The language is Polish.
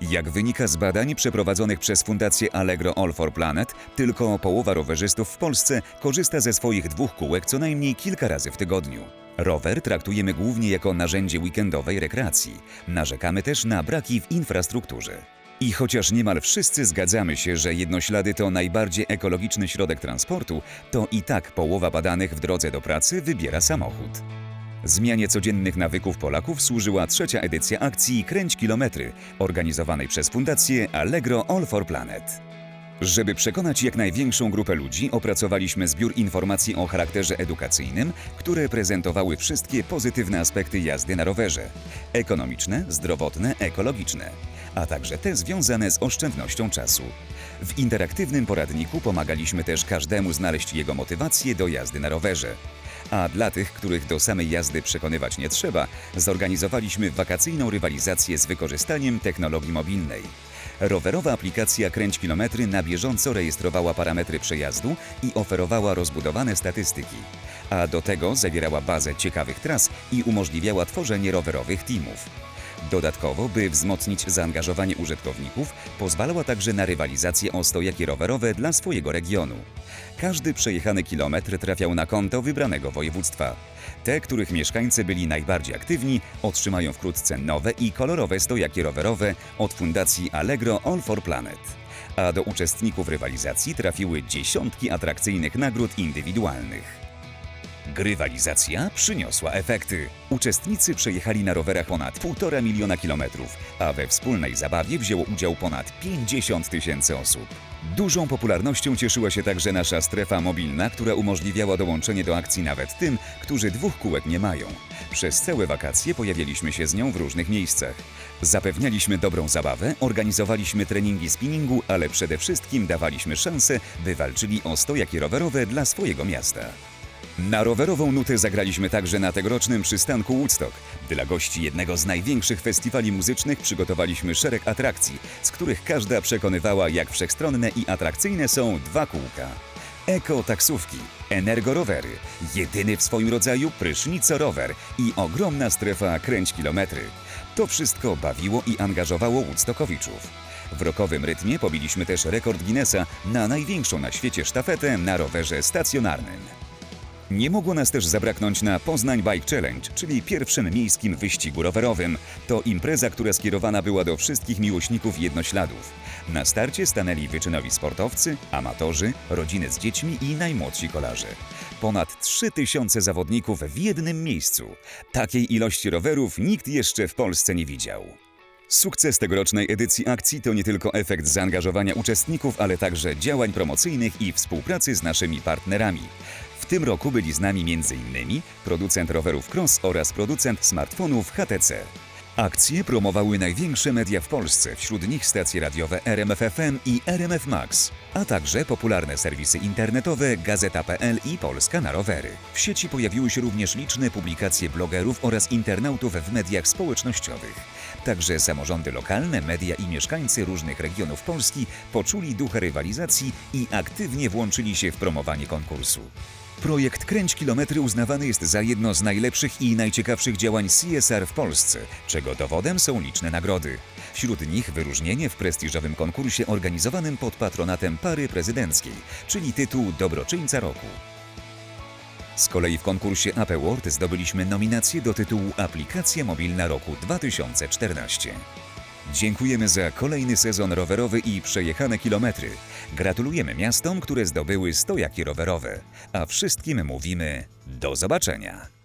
Jak wynika z badań przeprowadzonych przez Fundację Allegro All for Planet, tylko połowa rowerzystów w Polsce korzysta ze swoich dwóch kółek co najmniej kilka razy w tygodniu. Rower traktujemy głównie jako narzędzie weekendowej rekreacji. Narzekamy też na braki w infrastrukturze. I chociaż niemal wszyscy zgadzamy się, że jednoślady to najbardziej ekologiczny środek transportu, to i tak połowa badanych w drodze do pracy wybiera samochód. Zmianie codziennych nawyków Polaków służyła trzecia edycja akcji Kręć Kilometry, organizowanej przez Fundację Allegro All for Planet. Żeby przekonać jak największą grupę ludzi, opracowaliśmy zbiór informacji o charakterze edukacyjnym, które prezentowały wszystkie pozytywne aspekty jazdy na rowerze: ekonomiczne, zdrowotne, ekologiczne, a także te związane z oszczędnością czasu. W interaktywnym poradniku pomagaliśmy też każdemu znaleźć jego motywację do jazdy na rowerze. A dla tych, których do samej jazdy przekonywać nie trzeba, zorganizowaliśmy wakacyjną rywalizację z wykorzystaniem technologii mobilnej. Rowerowa aplikacja Kręć Kilometry na bieżąco rejestrowała parametry przejazdu i oferowała rozbudowane statystyki. A do tego zawierała bazę ciekawych tras i umożliwiała tworzenie rowerowych teamów. Dodatkowo, by wzmocnić zaangażowanie użytkowników, pozwalała także na rywalizację o stojaki rowerowe dla swojego regionu. Każdy przejechany kilometr trafiał na konto wybranego województwa. Te, których mieszkańcy byli najbardziej aktywni, otrzymają wkrótce nowe i kolorowe stojaki rowerowe od Fundacji Allegro All for Planet. A do uczestników rywalizacji trafiły dziesiątki atrakcyjnych nagród indywidualnych. Grywalizacja przyniosła efekty. Uczestnicy przejechali na rowerach ponad 1,5 miliona kilometrów, a we wspólnej zabawie wzięło udział ponad 50 tysięcy osób. Dużą popularnością cieszyła się także nasza strefa mobilna, która umożliwiała dołączenie do akcji nawet tym, którzy dwóch kółek nie mają. Przez całe wakacje pojawialiśmy się z nią w różnych miejscach. Zapewnialiśmy dobrą zabawę, organizowaliśmy treningi spinningu, ale przede wszystkim dawaliśmy szansę, by walczyli o stojaki rowerowe dla swojego miasta. Na rowerową nutę zagraliśmy także na tegorocznym przystanku Woodstock. Dla gości jednego z największych festiwali muzycznych przygotowaliśmy szereg atrakcji, z których każda przekonywała, jak wszechstronne i atrakcyjne są dwa kółka. Eko-taksówki, energorowery, jedyny w swoim rodzaju prysznico-rower i ogromna strefa kręć kilometry. To wszystko bawiło i angażowało Woodstockowiczów. W rokowym rytmie pobiliśmy też rekord Guinnessa na największą na świecie sztafetę na rowerze stacjonarnym. Nie mogło nas też zabraknąć na Poznań Bike Challenge, czyli pierwszym miejskim wyścigu rowerowym. To impreza, która skierowana była do wszystkich miłośników jednośladów. Na starcie stanęli wyczynowi sportowcy, amatorzy, rodziny z dziećmi i najmłodsi kolarze. Ponad 3000 zawodników w jednym miejscu. Takiej ilości rowerów nikt jeszcze w Polsce nie widział. Sukces tegorocznej edycji akcji to nie tylko efekt zaangażowania uczestników, ale także działań promocyjnych i współpracy z naszymi partnerami. W tym roku byli z nami m.in. producent rowerów Cross oraz producent smartfonów HTC. Akcje promowały największe media w Polsce, wśród nich stacje radiowe RMFFM i RMF Max, a także popularne serwisy internetowe Gazeta.pl i Polska na rowery. W sieci pojawiły się również liczne publikacje blogerów oraz internautów w mediach społecznościowych. Także samorządy lokalne, media i mieszkańcy różnych regionów Polski poczuli ducha rywalizacji i aktywnie włączyli się w promowanie konkursu. Projekt Kręć Kilometry uznawany jest za jedno z najlepszych i najciekawszych działań CSR w Polsce, czego dowodem są liczne nagrody. Wśród nich wyróżnienie w prestiżowym konkursie organizowanym pod patronatem pary prezydenckiej, czyli tytuł Dobroczyńca Roku. Z kolei w konkursie App Award zdobyliśmy nominację do tytułu Aplikacja Mobilna Roku 2014. Dziękujemy za kolejny sezon rowerowy i przejechane kilometry. Gratulujemy miastom, które zdobyły stojaki rowerowe, a wszystkim mówimy do zobaczenia.